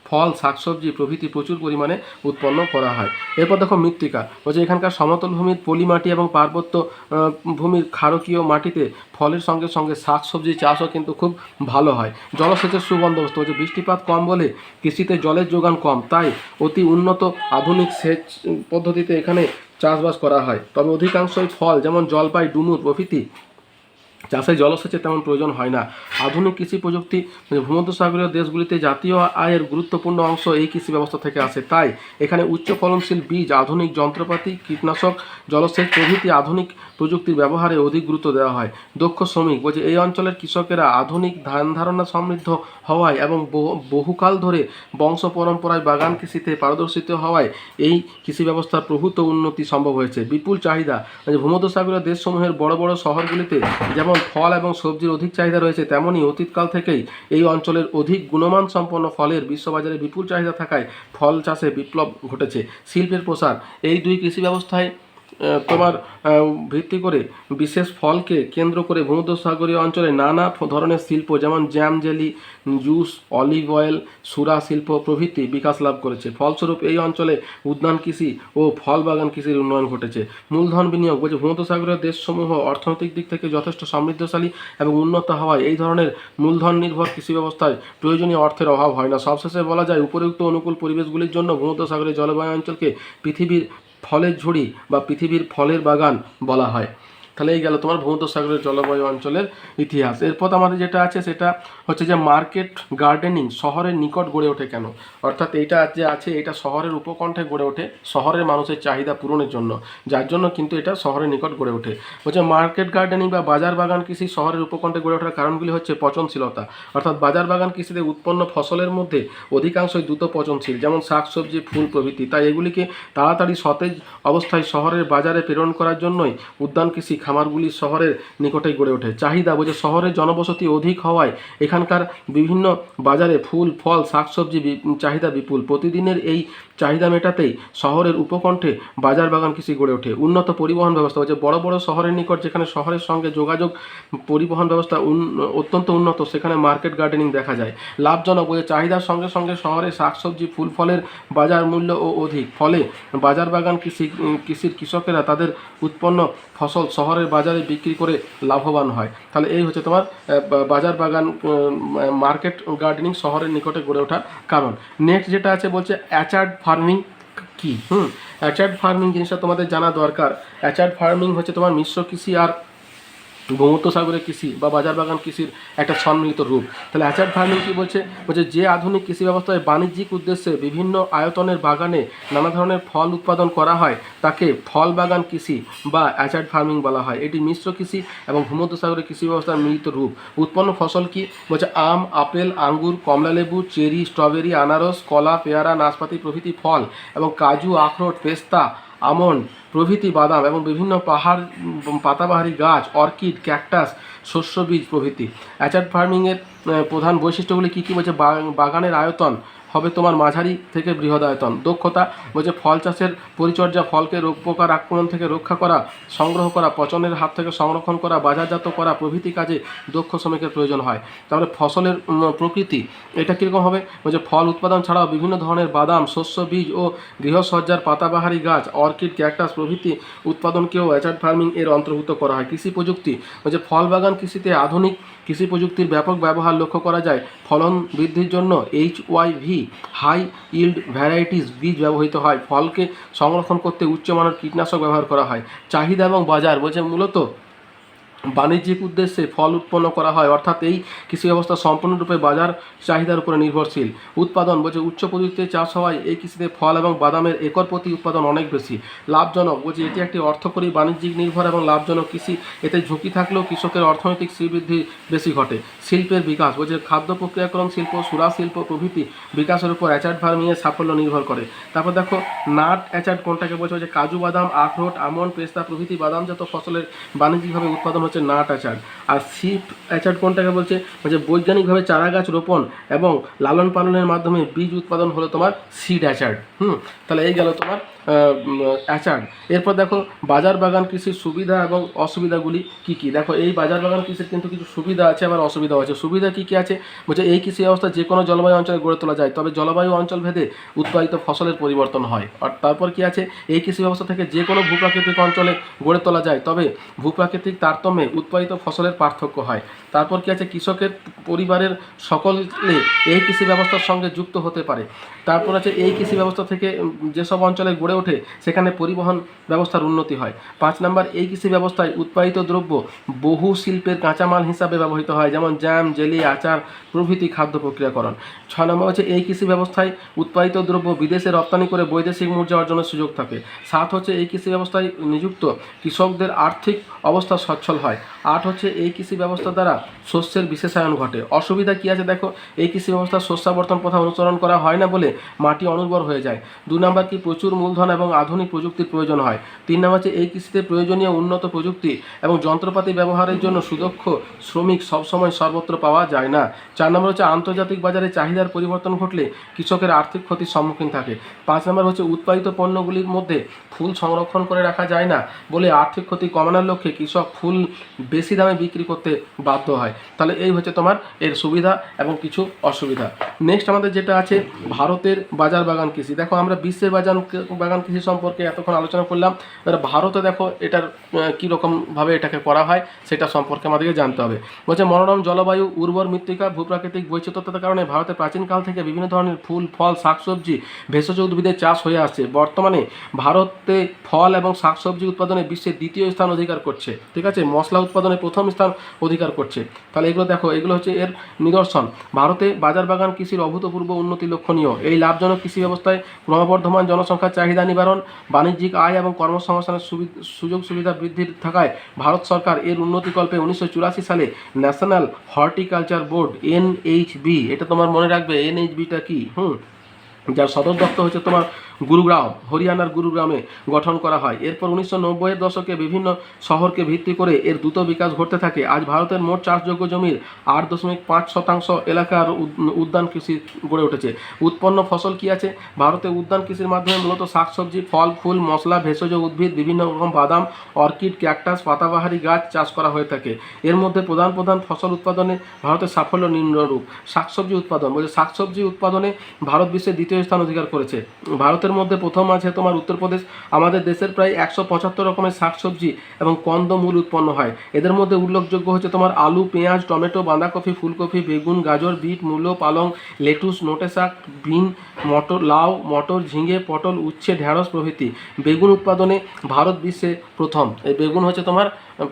ফল, শাকসবজি প্রভৃতি প্রচুর পরিমাণে উৎপন্ন করা হয়। এরপর দেখো মৃত্তিকা। বলছে এখানকার সমতল ভূমির পলি মাটি এবং পার্বত্য ভূমির ক্ষারকীয় মাটিতে ফলের সঙ্গে সঙ্গে শাকসবজি চাষও কিন্তু খুব ভালো হয়। জলসেচের সুবন্দোবস্ত হচ্ছে বৃষ্টিপাত কম বলে কৃষিতে জলের যোগান কম। তাই অতি উন্নত আধুনিক সেচ পদ্ধতিতে এখানে চাষবাস করা হয়। তবে অধিকাংশই ফল, যেমন জলপাই, ডুমুর প্রভৃতি চাষে জলসেচের তেমন প্রয়োজন হয় না। আধুনিক কৃষি প্রযুক্তি মানে ভূমধ্যসাগরীয় দেশগুলিতে জাতীয় আয়ের গুরুত্বপূর্ণ অংশ এই কৃষি ব্যবস্থা থেকে আসে। তাই এখানে উচ্চ ফলনশীল বীজ, আধুনিক যন্ত্রপাতি, কীটনাশক, জলসেচ প্রভৃতি আধুনিক প্রযুক্তির ব্যবহারে অধিক গুরুত্ব দেওয়া হয়। দক্ষ শ্রমিক বলছে এই অঞ্চলের কৃষকেরা আধুনিক ধান ধারণা সমৃদ্ধ হওয়ায় এবং বহু- বহুকাল ধরে বংশ পরম্পরায় বাগান কৃষিতে পারদর্শিত হওয়ায় এই কৃষি ব্যবস্থার প্রভূত উন্নতি সম্ভব হয়েছে। বিপুল চাহিদা মানে ভূমধ্যসাগরীয় দেশসমূহের বড় বড় শহরগুলিতে যেমন ফল এবং সবজির অধিক চাহিদা রয়েছে তেমনই অতীতকাল থেকেই এই অঞ্চলের অধিক গুণমান সম্পন্ন ফলের বিশ্ববাজারে বিপুল চাহিদা থাকায় ফল চাষে বিপ্লব ঘটেছে। শিল্পের প্রসার, এই দুই কৃষি ব্যবস্থায় তোমার ভিত্তি করে বিশেষ ফলকে কেন্দ্র করে ভূমধ্যসাগরীয় অঞ্চলে নানা ধরনের শিল্প, যেমন jam jelly, juice, olive oil, সুরা শিল্প প্রভৃতি বিকাশ লাভ করেছে। ফলস্বরূপ এই অঞ্চলে উদ্যান কৃষি ও ফল বাগান কৃষির উন্নয়ন ঘটেছে। মূলধন বিনিয়োগ বলছে ভূমধ্যসাগরীয় দেশসমূহ অর্থনৈতিক দিক থেকে যথেষ্ট সমৃদ্ধশালী এবং উন্নত হওয়ায় এই ধরনের মূলধন নির্ভর কৃষি ব্যবস্থায় প্রয়োজনীয় অর্থের অভাব হয় না। সবশেষে বলা যায়, উপরোক্ত অনুকূল পরিবেশগুলির জন্য ভূমধ্যসাগরীয় জলবায়ু অঞ্চলকে পৃথিবীর ফলের ঝুড়ি বা পৃথিবীর ফলের বাগান বলা হয়। তাহলে এই গেল তোমার ভূমধ্যসাগরের জলবায়ু অঞ্চলের ইতিহাস। এরপর আমাদের যেটা আছে, সেটা হচ্ছে যে মার্কেট গার্ডেনিং শহরের নিকট গড়ে ওঠে কেন? অর্থাৎ এইটা যে আছে, এটা শহরের উপকণ্ঠে গড়ে ওঠে, শহরের মানুষের চাহিদা পূরণের জন্য। যার জন্য কিন্তু এটা শহরের নিকট গড়ে ওঠে। হচ্ছে মার্কেট গার্ডেনিং বা বাজার বাগান কৃষি শহরের উপকণ্ঠে গড়ে ওঠার কারণগুলি হচ্ছে পচনশীলতা। অর্থাৎ বাজার বাগান কৃষিতে উৎপন্ন ফসলের মধ্যে অধিকাংশই দ্রুত পচনশীল, যেমন শাকসবজি, ফুল প্রভৃতি। তাই এগুলিকে তাড়াতাড়ি সতেজ অবস্থায় শহরের বাজারে প্রেরণ করার জন্যই উদ্যান কৃষি খামারগুলি শহরের নিকটেই গড়ে ওঠে। চাহিদা বোঝে শহরের জনবসতি অধিক হওয়ায় এখানকার বিভিন্ন বাজারে ফুল, ফল, শাকসবজি চাহিদা বিপুল। প্রতিদিনের এই চাহিদা মেটাতেই শহরের উপকণ্ঠে বাজার বাগান কৃষি গড়ে ওঠে। উন্নত পরিবহন ব্যবস্থা হচ্ছে বড় বড় শহরের নিকট যেখানে শহরের সঙ্গে যোগাযোগ, পরিবহন ব্যবস্থা অত্যন্ত উন্নত, সেখানে মার্কেট গার্ডেনিং দেখা যায়। লাভজনক বলে চাহিদার সঙ্গে সঙ্গে শহরে শাকসবজি ফুল ফলের বাজার মূল্য ও অধিক। ফলে বাজার বাগান কৃষি কৃষির কৃষকেরা তাদের উৎপন্ন ফসল শহরের বাজারে বিক্রি করে লাভবান হয়। তাহলে এই হচ্ছে তোমার বাজার বাগান মার্কেট গার্ডেনিং শহরের নিকটে গড়ে ওঠার কারণ। নেক্সট যেটা আছে বলছে, অ্যাচার্ড ফার্মিং কি? হুম। অ্যাচার্ড ফার্মিং জিনিসটা তোমাদের জানা দরকার। অ্যাচার্ড ফার্মিং হচ্ছে তোমার মিশ্র কৃষি আর ভূমধ্যসাগরের কৃষি বা বাজার বাগান কৃষির একটা সম্মিলিত রূপ। তাহলে অ্যাচার্ড ফার্মিং কী বলছে? বলছে যে আধুনিক কৃষি ব্যবস্থায় বাণিজ্যিক উদ্দেশ্যে বিভিন্ন আয়তনের বাগানে নানা ধরনের ফল উৎপাদন করা হয়, তাকে ফল বাগান কৃষি বা অ্যাচার্ড ফার্মিং বলা হয়। এটি মিশ্র কৃষি এবং ভূমধ্যসাগরের কৃষি ব্যবস্থার মিলিত রূপ। উৎপন্ন ফসল কি? বলছে আম, আপেল, আঙ্গুর কমলালেবু চেরি, স্ট্রবেরি, আনারস, কলা, পেয়ারা, নাশপাতি প্রভৃতি ফল এবং কাজু, আখরোট, পেস্তা আমন্ড প্রভৃতি বাদাম এবং বিভিন্ন পাহাড় পাতাবাহারি গাছ, অর্কিড, ক্যাকটাস শস্য বীজ প্রভৃতি। অ্যাচার্ড ফার্মিংয়ের প্রধান বৈশিষ্ট্যগুলি কী কী বলছে? বাগানের আয়তন হবে তোমার মাঝারি থেকে বৃহৎ আয়তন দক্ষতা বলছে ফল চাষের পরিচর্যা, ফলকে রোগ পোকার আক্রমণ থেকে রক্ষা করা, সংগ্রহ করা, পচনের হাত থেকে সংরক্ষণ করা, বাজারজাত করা প্রভৃতি কাজে দক্ষ শ্রমিকের প্রয়োজন হয়। তারপরে ফসলের প্রকৃতি, এটা কীরকম হবে? বলছে ফল উৎপাদন ছাড়াও বিভিন্ন ধরনের বাদাম, শস্য, বীজ ও গৃহসজ্জার পাতাবাহারি গাছ, অর্কিড, ক্যাকটাস প্রভৃতি উৎপাদনকেও অ্যাচার্ড ফার্মিং এর অন্তর্ভুক্ত করা হয়। কৃষি প্রযুক্তি বলছে ফল বাগান কৃষিতে আধুনিক কৃষি প্রযুক্তির ব্যাপক ব্যবহার লক্ষ্য করা যায়। ফলন বৃদ্ধির জন্য H Y V high yield varieties বীজ ব্যবহৃত হয়। ফলকে সংরক্ষণ করতে উচ্চমানের কীটনাশক ব্যবহার করা হয়। চাহিদা এবং বাজার বলছে মূলত বাণিজ্যিক উদ্দেশ্যে ফল উৎপন্ন করা হয়। অর্থাৎ এই কৃষি ব্যবস্থা সম্পূর্ণরূপে বাজার চাহিদার উপরে নির্ভরশীল। উৎপাদন বলছে উচ্চ প্রযুক্তিতে চাষ হওয়ায় এই কৃষিতে ফল এবং বাদামের একর প্রতি উৎপাদন অনেক বেশি। লাভজনক বলছে এটি একটি অর্থকরী বাণিজ্যিক নির্ভর এবং লাভজনক কৃষি। এতে ঝুঁকি থাকলেও কৃষকের অর্থনৈতিক শ্রীবৃদ্ধি বেশি ঘটে। শিল্পের বিকাশ বলছে খাদ্য প্রক্রিয়াকরণ শিল্প সুরা শিল্প প্রভৃতি বিকাশের উপর অ্যাচার্ড ফার্মিংয়ের সাফল্য নির্ভর করে। তারপর দেখো, নাট অ্যাচার্ড কোনটাকে বলছে যে কাজু, বাদাম, আখরোট, আমন্ড, পেস্তা প্রভৃতি বাদামজাত ফসলের বাণিজ্যিকভাবে উৎপাদন হচ্ছে। নাট আচার। আর সিপ অ্যাচার্ড কোনটাকে বলছে? বলছে বৈজ্ঞানিকভাবে চারা গাছ রোপণ এবং লালন পালনের মাধ্যমে বীজ উৎপাদন হলো তোমার সিড অ্যাচার্ড হুম? তাহলে এই গেল তোমার অ্যাচার্ড এরপর দেখো, বাজার বাগান কৃষির সুবিধা এবং অসুবিধাগুলি কি কি? দেখো, এই বাজার বাগান কৃষির কিন্তু কিছু সুবিধা আছে আবার অসুবিধাও আছে। সুবিধা কি কি আছে? বলছে এই কৃষি ব্যবস্থা যে কোনো জলবায়ু অঞ্চলে গড়ে তোলা যায়, তবে জলবায়ু অঞ্চল ভেদে উৎপাদিত ফসলের পরিবর্তন হয়। আর তারপর কি আছে? এই কৃষি ব্যবস্থা থেকে যে কোনো ভূপ্রাকৃতিক অঞ্চলে গড়ে তোলা যায়, তবে ভূপ্রাকৃতিক তারতম্যে উৎপাদিত ফসলের পার্থক্য হয়। তারপর কি আছে? কৃষকের পরিবারের সকলে এই কৃষি ব্যবস্থার সঙ্গে যুক্ত হতে পারে। তারপর আছে এই কৃষি ব্যবস্থা থেকে যেসব অঞ্চলে গড়ে ওঠে, সেখানে পরিবহন ব্যবস্থার উন্নতি হয়। পাঁচ নাম্বার, এই কৃষি ব্যবস্থায় উৎপাদিত দ্রব্য বহু শিল্পের কাঁচামাল হিসাবে ব্যবহৃত হয়, যেমন জ্যাম, জেলি, আচার, প্রভৃতি খাদ্য প্রক্রিয়াকরণ। ছ নম্বর হচ্ছে এই কৃষি ব্যবস্থায় উৎপাদিত দ্রব্য বিদেশে রপ্তানি করে বৈদেশিক মুদ্রা অর্জনের সুযোগ থাকে। সাত হচ্ছে এই কৃষি ব্যবস্থায় নিযুক্ত কৃষকদের আর্থিক অবস্থা সচ্ছল হয়। আট হচ্ছে এই কৃষি ব্যবস্থা দ্বারা শস্যের বিশেষায়ন ঘটে। অসুবিধা কী আছে দেখো? এই কৃষি ব্যবস্থা শস্যাবর্তন প্রথা অনুসরণ করা হয় না বলে মাটি অনুর্বর হয়ে যায়। দু নম্বর কি? প্রচুর মূলধন এবং আধুনিক প্রযুক্তির প্রয়োজন হয়। তিন নম্বর হচ্ছে এই কৃষিতে প্রয়োজনীয় উন্নত প্রযুক্তি এবং যন্ত্রপাতি ব্যবহারের জন্য সুদক্ষ শ্রমিক সবসময় সর্বত্র পাওয়া যায় না। চার নম্বর হচ্ছে আন্তর্জাতিক বাজারে চাহিদার পরিবর্তন ঘটলে কৃষকের আর্থিক ক্ষতির সম্মুখীন থাকে। পাঁচ নম্বর হচ্ছে উৎপাদিত পণ্যগুলির মধ্যে ফুল সংরক্ষণ করে রাখা যায় না বলে আর্থিক ক্ষতি কমানোর লক্ষ্যে কৃষক ফুল বেশি দামে বিক্রি করতে বাধ্য হয়। তাহলে এই হচ্ছে তোমার এর সুবিধা এবং কিছু অসুবিধা। নেক্সট আমাদের যেটা আছে, ভারতের বাজার বাগান কৃষি। দেখো, আমরা বিশ্বের বাজার বাগান কৃষি সম্পর্কে এতক্ষণ আলোচনা করলাম। ভারতে দেখো, এটার কীরকমভাবে এটাকে করা হয় সেটা সম্পর্কে আমাদেরকে জানতে হবে। বলছে, মনোরম জলবায়ু, উর্বর মৃত্তিকা, ভূপ্রাকৃতিক বৈচিত্র্যতার কারণে ভারতে প্রাচীনকাল থেকে বিভিন্ন ধরনের ফুল, ফল, শাকসবজি, ভেষজ উদ্ভিদের চাষ হয়ে আসছে। বর্তমানে ভারতে ফল এবং শাকসবজি উৎপাদনে বিশ্বের দ্বিতীয় স্থান অধিকার করছে। ঠিক আছে? মশলা উৎপাদনে প্রথম স্থান অধিকার করছে। তাহলে এগুলো দেখো, এগুলো হচ্ছে এর নিদর্শন। ভারতে বাজার বাগান কৃষির অভূতপূর্ব উন্নতি লক্ষণীয়। এই লাভজনক কৃষি ব্যবস্থায় ক্রমবর্ধমান জনসংখ্যার চাহিদা নিবারণ, বাণিজ্যিক আয় এবং কর্মসংস্থানের সুযোগ সুবিধা বৃদ্ধির থাকায় ভারত সরকার এর উন্নতিকল্পে উনিশশো চুরাশি সালে ন্যাশনাল হর্টিকালচার বোর্ড, এনএইচবি, এটা তোমার মনে রাখবে, এনএইচবিটা কি? হুম, যার সদর দপ্তর হচ্ছে তোমার গুরুগ্রাম, হরিয়ানার গুরুগ্রামে গঠন করা হয়। এরপর উনিশশো নব্বইয়ের দশকে বিভিন্ন শহরকে ভিত্তি করে এর দ্রুত বিকাশ ঘটতে থাকে। আজ ভারতের মোট চাষযোগ্য জমির আট দশমিক পাঁচ শতাংশ এলাকার উদ্যান কৃষি গড়ে উঠেছে। উৎপন্ন ফসল কি আছে? ভারতে উদ্যান কৃষির মাধ্যমে মূলত শাকসবজি, ফল, ফুল, মশলা, ভেষজ উদ্ভিদ, বিভিন্ন রকম বাদাম, অর্কিড, ক্যাকটাস, পাতাবাহারি গাছ চাষ করা হয়ে থাকে। এর মধ্যে প্রধান প্রধান ফসল উৎপাদনে ভারতের সাফল্য নিম্নরূপ। শাকসবজি উৎপাদন, বলছে শাকসবজি উৎপাদনে ভারত বিশ্বের দ্বিতীয় স্থান অধিকার করেছে। ভারতের মধ্যে প্রথম আছে তোমার উত্তরপ্রদেশ আমাদের দেশের প্রায় একশো পঁচাত্তর রকমের শাকসবজি এবং কন্দমূল উৎপন্ন হয়। এদের মধ্যে উল্লেখযোগ্য হচ্ছে তোমার আলু, পেঁয়াজ, টমেটো, বাঁধাকপি, ফুলকপি, বেগুন, গাজর, বিট, মূলো, পালং, লেটুস, নোটে শাক, বিন, মটর, লাউ, মটর, ঝিঙে, পটল, উচ্ছে, ঢেঁড়স প্রভৃতি। বেগুন উৎপাদনে ভারত বিশ্বে প্রথম। এই বেগুন হচ্ছে তোমার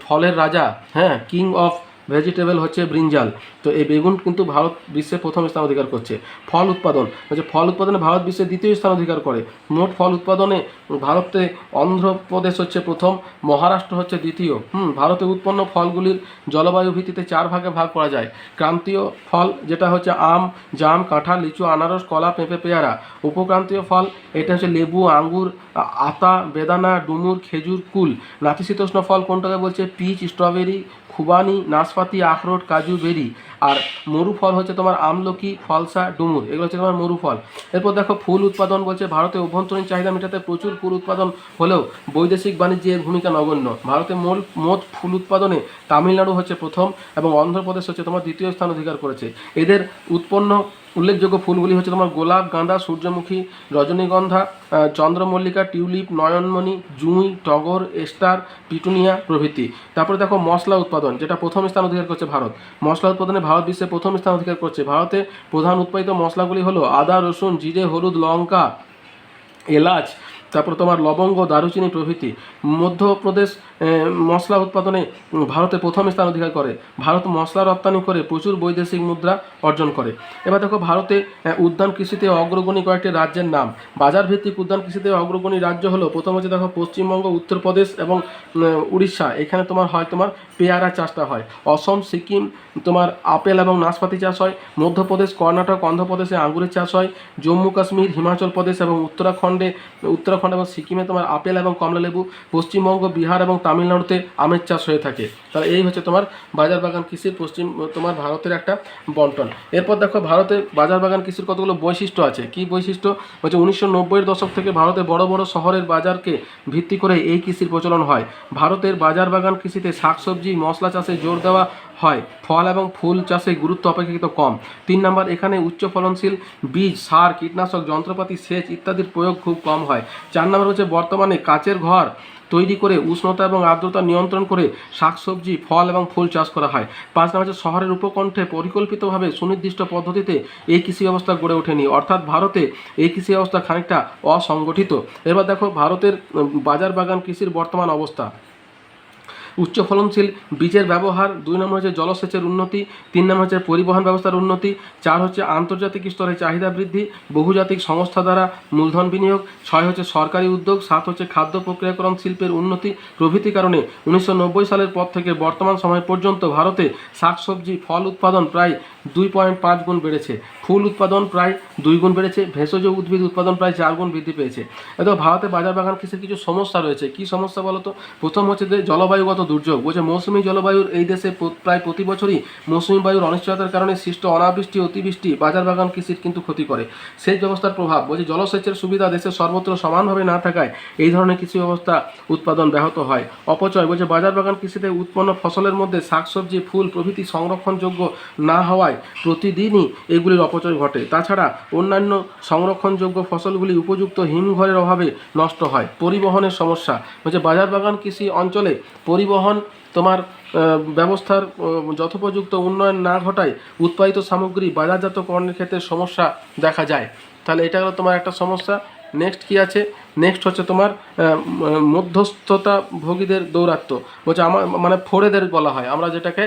ফলের রাজা হ্যাঁ কিং অফ ভেজিটেবল হচ্ছে ব্রিঞ্জাল। তো এই বেগুন কিন্তু ভারত বিশ্বে প্রথম স্থান অধিকার করছে। ফল উৎপাদন, হচ্ছে ফল উৎপাদনে ভারত বিশ্বে দ্বিতীয় স্থান অধিকার করে। মোট ফল উৎপাদনে ভারতে অন্ধ্রপ্রদেশ হচ্ছে প্রথম, মহারাষ্ট্র হচ্ছে দ্বিতীয়। হুম, ভারতে উৎপন্ন ফলগুলির জলবায়ু ভিত্তিতে চার ভাগে ভাগ করা যায়। ক্রান্তীয় ফল যেটা হচ্ছে আম, জাম, কাঁঠাল, লিচু, আনারস, কলা, পেঁপে, পেয়ারা। উপক্রান্তীয় ফল এটা হচ্ছে লেবু, আঙ্গুর, আতা, বেদানা, ডুমুর, খেজুর, কুল। নাতিশীতোষ্ণ ফল কোনটাকে বলছে? পিচ, স্ট্রবেরি খুবানি, নাশপাতি, আখরোট, কাজু, বেরি আর মরু ফল হচ্ছে তোমার আমলকি, ফলসা, ডুমুর। এগুলো হচ্ছে তোমার মরু ফল এরপর দেখো, ফুল উৎপাদন বলছে, ভারতে অভ্যন্তরীণ চাহিদা মেটাতে প্রচুর ফুল উৎপাদন হলেও বৈদেশিক বাণিজ্যের ভূমিকা নগণ্য। ভারতে মূল, মোট ফুল উৎপাদনে তামিলনাড়ু হচ্ছে প্রথম এবং অন্ধ্রপ্রদেশ হচ্ছে তোমার দ্বিতীয় স্থান অধিকার করেছে। এদের উৎপন্ন উল্লেখযোগ্য ফুলগুলি হচ্ছে তোমার গোলাপ, গাঁদা, সূর্যমুখী, রজনীগন্ধা চন্দ্রমল্লিকা, টিউলিপ, নয়নমণি, জুঁই, টগর, এস্টার, পিটুনিয়া প্রভৃতি। তারপরে দেখো মশলা উৎপাদন, যেটা প্রথম স্থান অধিকার করছে ভারত। মশলা উৎপাদনে ভারত বিশ্বে প্রথম স্থান অধিকার করছে। ভারতে প্রধান উৎপাদিত মশলাগুলি হলো আদা, রসুন, জিরে, হলুদ, লঙ্কা, এলাচ তারপর তোমার লবঙ্গ, দারুচিনি প্রভৃতি। মধ্যপ্রদেশ মশলা উৎপাদনে ভারতে প্রথম স্থান অধিকার করে। ভারত মশলা রপ্তানি করে প্রচুর বৈদেশিক মুদ্রা অর্জন করে। এবার দেখো ভারতে উদ্যান কৃষিতে অগ্রগণী কয়েকটি রাজ্যের নাম। বাজার ভিত্তিক উদ্যান কৃষিতে অগ্রগণী রাজ্য হলো প্রথম হচ্ছে দেখো পশ্চিমবঙ্গ, উত্তরপ্রদেশ এবং উড়িষ্যা। এখানে তোমার হয় তোমার পেয়ারা চাষটা হয়। অসম, সিকিম, তোমার আপেল এবং নাশপাতি চাষ হয়। মধ্যপ্রদেশ, কর্ণাটক, অন্ধ্রপ্রদেশে আঙ্গুরের চাষ হয়। জম্মু, কাশ্মীর, হিমাচল প্রদেশ এবং উত্তরাখণ্ডে, উত্তরাখণ্ড এবং সিকিমে তোমার আপেল এবং কমলালেবু, পশ্চিমবঙ্গ, বিহার এবং তামিলনাড়ুতে আমের চাষ হয়ে থাকে। তাহলে এই হচ্ছে তোমার বাজার বাগান কৃষির পশ্চিম, তোমার ভারতের একটা বন্টন। এরপর দেখো ভারতে বাজার বাগান কৃষির কতগুলো বৈশিষ্ট্য আছে? কি বৈশিষ্ট্য? হচ্ছে উনিশশো নব্বইয়ের দশক থেকে ভারতে বড় বড় শহরের বাজারকে ভিত্তি করে এই কৃষির প্রচলন হয়। ভারতের বাজার বাগান কৃষিতে শাকসবজি মশলা চাষে জোর দেওয়া হয়। ফল এবং ফুল চাষে গুরুত্ব অপেক্ষাকৃত কম। তিন নম্বর, এখানে উচ্চ ফলনশীল বীজ, সার, কীটনাশক, যন্ত্রপাতি, সেচ ইত্যাদির প্রয়োগ খুব কম হয়। চার নম্বর হচ্ছে বর্তমানে কাচের ঘর তৈরি করে উষ্ণতা এবং আর্দ্রতা নিয়ন্ত্রণ করে শাকসবজি, ফল এবং ফুল চাষ করা হয়। পাঁচ নম্বর হচ্ছে শহরের উপকণ্ঠে পরিকল্পিতভাবে সুনির্দিষ্ট পদ্ধতিতে এই কৃষি ব্যবস্থা গড়ে ওঠেনি। অর্থাৎ ভারতে এই কৃষি ব্যবস্থা খানিকটা অসংগঠিত। এবার দেখো, ভারতের বাজার বাগান কৃষির বর্তমান অবস্থা। উচ্চ ফলনশীল বীজের ব্যবহার, দুই নম্বর হচ্ছে জলসেচের উন্নতি, তিন নম্বর হচ্ছে পরিবহন ব্যবস্থার উন্নতি, চার হচ্ছে আন্তর্জাতিক স্তরে চাহিদা বৃদ্ধি, বহুজাতিক সংস্থা দ্বারা মূলধন বিনিয়োগ, ছয় হচ্ছে সরকারি উদ্যোগ, সাত হচ্ছে খাদ্য প্রক্রিয়াকরণ শিল্পের উন্নতি প্রভৃতি কারণে উনিশশো নব্বই সালের পর থেকে বর্তমান সময় পর্যন্ত ভারতে শাকসবজি, ফল উৎপাদন প্রায় দুই পয়েন্ট পাঁচ গুণ বেড়েছে। ফুল উৎপাদন প্রায় দুই গুণ বেড়েছে। ভেষজ উদ্ভিদ উৎপাদন প্রায় চার গুণ বৃদ্ধি পেয়েছে। এতো ভারতে বাজার বাগান কৃষির কিছু সমস্যা রয়েছে? কি সমস্যা বলতো? প্রথম হচ্ছে যে জলবায়ুগত দুর্যোগ। বলছে মৌসুমি জলবায়ুর এই দেশে প্রায় প্রতি বছরই মৌসুমি বায়ুর অনিশ্চয়তার কারণে সৃষ্ট অনাবৃষ্টি, অতিবৃষ্টি বাজার বাগান কৃষির কিন্তু ক্ষতি করে। সেচ ব্যবস্থার প্রভাব বলছে জলসেচের সুবিধা দেশের সর্বত্র সমানভাবে না থাকায় এই ধরনের কৃষি ব্যবস্থা উৎপাদন ব্যাহত হয়। অপচয় বলছে বাজার বাগান কৃষিতে উৎপন্ন ফসলের মধ্যে শাকসবজি, ফুল প্রভৃতি সংরক্ষণযোগ্য না হওয়ায় প্রতিদিনই এগুলির অপচয় ঘটে। তাছাড়া অন্যান্য সংরক্ষণযোগ্য ফসলগুলি উপযুক্ত হিমঘরের অভাবে নষ্ট হয়। পরিবহনের সমস্যা। হচ্ছে বাজার বাগান কৃষি অঞ্চলে পরিবহন তোমার ব্যবস্থার যথোপযুক্ত উন্নয়ন না ঘটায় উৎপাদিত সামগ্রী বাজারজাতকরণের ক্ষেত্রে সমস্যা দেখা যায়। তাহলে এটা হলো তোমার একটা সমস্যা। নেক্সট কি আছে? নেক্সট হচ্ছে তোমার মধ্যস্থতা ভোগীদের দৌরাত্ম। বলছে আমার মানে ফোড়েদের বলা হয়। আমরা যেটাকে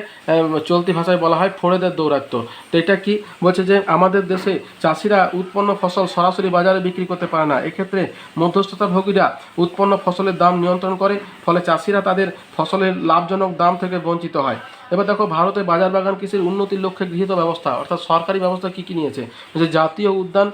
চলতি ভাষায় বলা হয় ফোড়েদের দৌরাত্ম। তো এটা কি? বলছে যে আমাদের দেশে চাষিরা উৎপন্ন ফসল সরাসরি বাজারে বিক্রি করতে পারে না। এক্ষেত্রে মধ্যস্থতা ভোগীরা উৎপন্ন ফসলের দাম নিয়ন্ত্রণ করে, ফলে চাষিরা তাদের ফসলের লাভজনক দাম থেকে বঞ্চিত হয়। এবার দেখো, ভারতে বাজার বাগান কৃষির উন্নতির লক্ষ্যে গৃহীত ব্যবস্থা, অর্থাৎ সরকারি ব্যবস্থা কী কী নিয়েছে? বলছে জাতীয় উদ্যান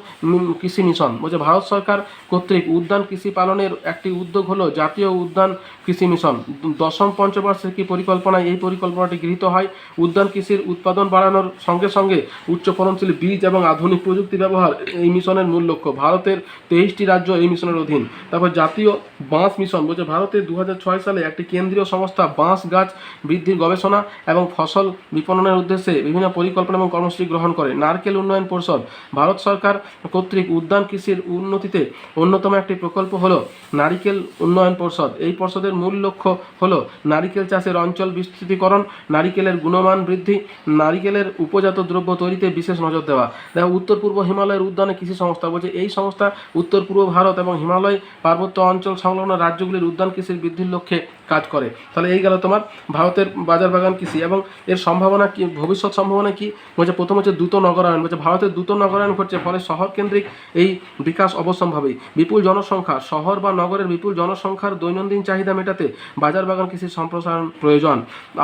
কৃষি মিশন। বলছে ভারত সরকার কর্তৃক উদ্যান কৃষি পালনের একটি উদ্যোগ হলো জাতীয় উদ্যান কৃষি মিশন। দশম পঞ্চবার্ষিকী পরিকল্পনায় এই পরিকল্পনাটি গৃহীত হয়। উদ্যান কৃষির উৎপাদন বাড়ানোর সঙ্গে সঙ্গে উচ্চ ফলনশীল বীজ এবং আধুনিক প্রযুক্তি ব্যবহার এই মিশনের মূল লক্ষ্য। ভারতের তেইশটি রাজ্য এই মিশনের অধীন। তারপর জাতীয় বাঁশ মিশন, বলছে ভারতে দু হাজার ছয় সালে একটি কেন্দ্রীয় সংস্থা বাঁশ গাছ বৃদ্ধির গবেষণা এবং ফসল বিপণনের উদ্দেশ্যে বিভিন্ন পরিকল্পনা এবং কর্মসূচি গ্রহণ করে। নারকেল উন্নয়ন পরিষদ, ভারত সরকার কর্তৃক উদ্যান কৃষির উন্নতিতে অন্যতম একটি প্রকল্প হলো নারিকেল উন্নয়ন পর্ষদ। এই পর্ষদের মূল লক্ষ্য হলো নারিকেল চাষের অঞ্চল বিস্তৃতিকরণ, নারিকেলের গুণমান বৃদ্ধি, নারিকেলের উপজাত দ্রব্য তৈরিতে বিশেষ নজর দেওয়া। দেখো, উত্তর পূর্ব হিমালয়ের উদ্যানে কৃষি সংস্থা বলছে, এই সংস্থা উত্তর পূর্ব ভারত এবং হিমালয় পার্বত্য অঞ্চল সংলগ্ন রাজ্যগুলির উদ্যান কৃষির বৃদ্ধির লক্ষ্যে কাজ করে। তাহলে এই গেল তোমার ভারতের বাজার বাগান কৃষি এবং এর সম্ভাবনা কি, ভবিষ্যৎ সম্ভাবনা কি? বলছে, প্রথম হচ্ছে দ্রুত নগরায়ণ বলছে ভারতের দ্রুত নগরায়ণ ঘটছে, ফলে শহর কেন্দ্রিক এই বিকাশ অবশ্যম্ভাবী। বিপুল জনসংখ্যা, শহর বা নগরের বিপুল জনসংখ্যার দৈনন্দিন চাহিদা মেটাতে বাজার বাগান কৃষির সম্প্রসারণ প্রয়োজন।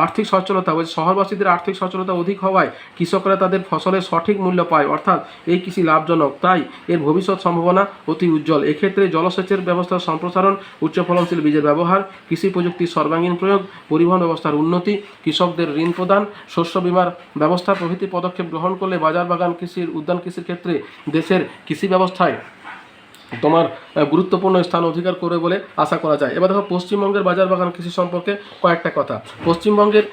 আর্থিক সচ্ছলতা, বলছে, শহরবাসীদের আর্থিক সচ্ছলতা অধিক হওয়ায় কৃষকরা তাদের ফসলের সঠিক মূল্য পায়, অর্থাৎ এই কৃষি লাভজনক। তাই এর ভবিষ্যৎ সম্ভাবনা অতি উজ্জ্বল। এক্ষেত্রে জলসেচের ব্যবস্থার সম্প্রসারণ, উচ্চ ফলনশীল বীজের ব্যবহার, কৃষি প্রযুক্তির সর্বাঙ্গীন প্রয়োগ, পরিবহন ব্যবস্থার উন্নতি, কৃষকদের ঋণ প্রদান, শস্য বিমার ব্যবস্থা প্রভৃতি পদক্ষেপ গ্রহণ করলে বাজার বাগান কৃষির, উদ্যান কৃষির ক্ষেত্রে দেশের কৃষি ব্যবস্থায় তোমার গুরুত্বপূর্ণ স্থান অধিকার করবে বলে আশা করা যায়। এবার দেখো, পশ্চিমবঙ্গের বাজার বাগান কৃষি সম্পর্কে কয়েকটা কথা। পশ্চিমবঙ্গের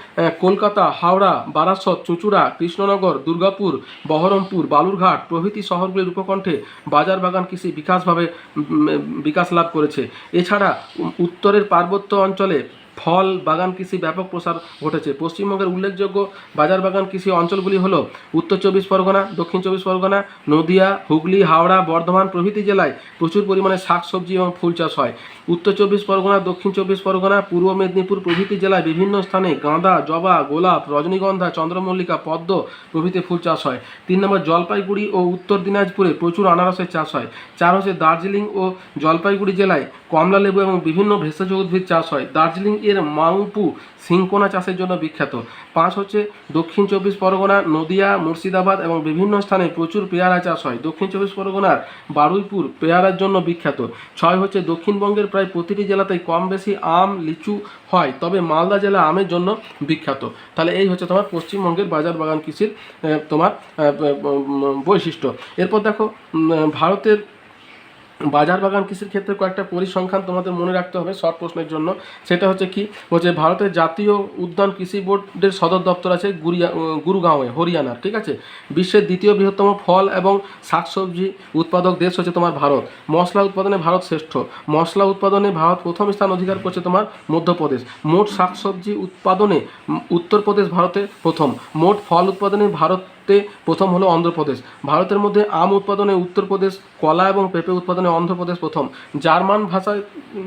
কলকাতা, হাওড়া, বারাসত, চুঁচুড়া, কৃষ্ণনগর, দুর্গাপুর, বহরমপুর, বালুরঘাট প্রভৃতি শহরগুলির উপকণ্ঠে বাজার বাগান কৃষি বিকাশভাবে বিকাশ লাভ করেছে। এছাড়া উত্তরের পার্বত্য অঞ্চলে ফল, বাগান, কৃষি ব্যাপক প্রসার ঘটেছে। পশ্চিমবঙ্গের উল্লেখযোগ্য বাজার, বাগান, কৃষি অঞ্চলগুলি হলো উত্তর চব্বিশ পরগনা, দক্ষিণ চব্বিশ পরগনা, নদিয়া, হুগলি, হাওড়া, বর্ধমান প্রভৃতি জেলায় প্রচুর পরিমাণে শাকসবজি এবং ফুল চাষ হয়। উত্তর চব্বিশ পরগনা, দক্ষিণ চব্বিশ পরগনা, পূর্ব মেদিনীপুর প্রভৃতি জেলায় বিভিন্ন স্থানে গাঁদা, জবা, গোলাপ, রজনীগন্ধা, চন্দ্রমল্লিকা, পদ্ম প্রভৃতি ফুল চাষ হয়। তিন নম্বর জলপাইগুড়ি ও উত্তর দিনাজপুরে প্রচুর আনারসের চাষ হয়। চার হচ্ছে দার্জিলিং ও জলপাইগুড়ি জেলায় কমলা লেবু এবং বিভিন্ন ভেষজ উদ্ভিদ চাষ হয়। দার্জিলিং এর মাংপু সিংকোনা চাষের জন্য বিখ্যাত। পাঁচ হচ্ছে দক্ষিণ চব্বিশ পরগনা, নদিয়া, মুর্শিদাবাদ এবং বিভিন্ন স্থানে প্রচুর পেয়ারা চাষ হয়। দক্ষিণ চব্বিশ পরগনার বারুইপুর পেয়ারার জন্য বিখ্যাত। ছয় হচ্ছে দক্ষিণবঙ্গের প্রায় প্রতিটি জেলাতেই কম বেশি আম, লিচু হয়, তবে মালদা জেলা আমের জন্য বিখ্যাত। তাহলে এই হচ্ছে তোমার পশ্চিমবঙ্গের বাজার বাগান কৃষির তোমার বৈশিষ্ট্য। এরপর দেখো ভারতের বাজার বাগান কৃষির ক্ষেত্রে কয়েকটা পরিসংখ্যান তোমাদের মনে রাখতে হবে শর্ট প্রশ্নের জন্য। সেটা হচ্ছে কি? বলছে ভারতের জাতীয় উদ্যান কৃষি বোর্ডের সদর দপ্তর আছে গুরিয়া গুরুগাঁওয়ে হরিয়ানার ঠিক আছে? বিশ্বের দ্বিতীয় বৃহত্তম ফল এবং শাকসবজি উৎপাদক দেশ হচ্ছে তোমার ভারত। মশলা উৎপাদনে ভারত শ্রেষ্ঠ। মশলা উৎপাদনে ভারত প্রথম স্থান অধিকার করছে তোমার মধ্যপ্রদেশ। মোট শাকসবজি উৎপাদনে উত্তরপ্রদেশ ভারতে প্রথম। মোট ফল উৎপাদনে ভারতে প্রথম হলো অন্ধ্রপ্রদেশ। ভারতের মধ্যে আম উৎপাদনে উত্তরপ্রদেশ, কলা এবং পেঁপে উৎপাদনে অন্ধ্রপ্রদেশ প্রথম। জার্মান ভাষায়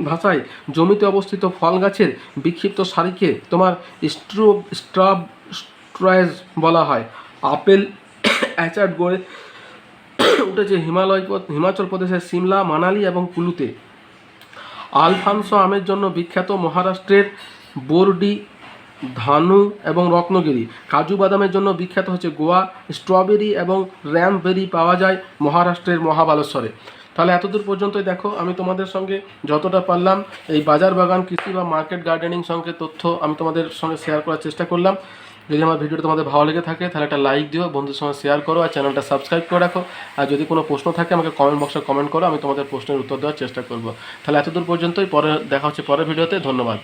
ভাষায় জমিতে অবস্থিত ফল গাছের বিক্ষিপ্ত সারিকে তোমার স্ট্রো, স্ট্রাব স্ট্রয়েজ বলা হয়। আপেল, অ্যাচার্ড গড়ে উঠেছে হিমালয় হিমাচল প্রদেশের সিমলা, মানালি এবং কুলুতে। আলফানসো আমের জন্য বিখ্যাত মহারাষ্ট্রের বোরডি ধানু এবং রত্নগিরি। কাজু বাদামের জন্য বিখ্যাত হচ্ছে গোয়া, স্ট্রবেরি এবং র্যামবেরি পাওয়া যায় মহারাষ্ট্রের মহাবালেশ্বরে। তাহলে এতদূর পর্যন্তই দেখো, আমি তোমাদের সঙ্গে যতটা পারলাম এই বাজার বাগান, কৃষি বা মার্কেট গার্ডেনিং সঙ্গে তথ্য আমি তোমাদের সঙ্গে শেয়ার করার চেষ্টা করলাম। যদি আমার ভিডিওটা তোমাদের ভালো লেগে থাকে, তাহলে একটা লাইক দিও, বন্ধুদের সঙ্গে শেয়ার করো আর চ্যানেলটা সাবস্ক্রাইব করে রাখো। আর যদি কোনো প্রশ্ন থাকে, আমাকে কমেন্ট বক্সে কমেন্ট করো, আমি তোমাদের প্রশ্নের উত্তর দেওয়ার চেষ্টা করব। তাহলে এতদূর পর্যন্তই, পরে দেখা হচ্ছে পরের ভিডিওতে, ধন্যবাদ।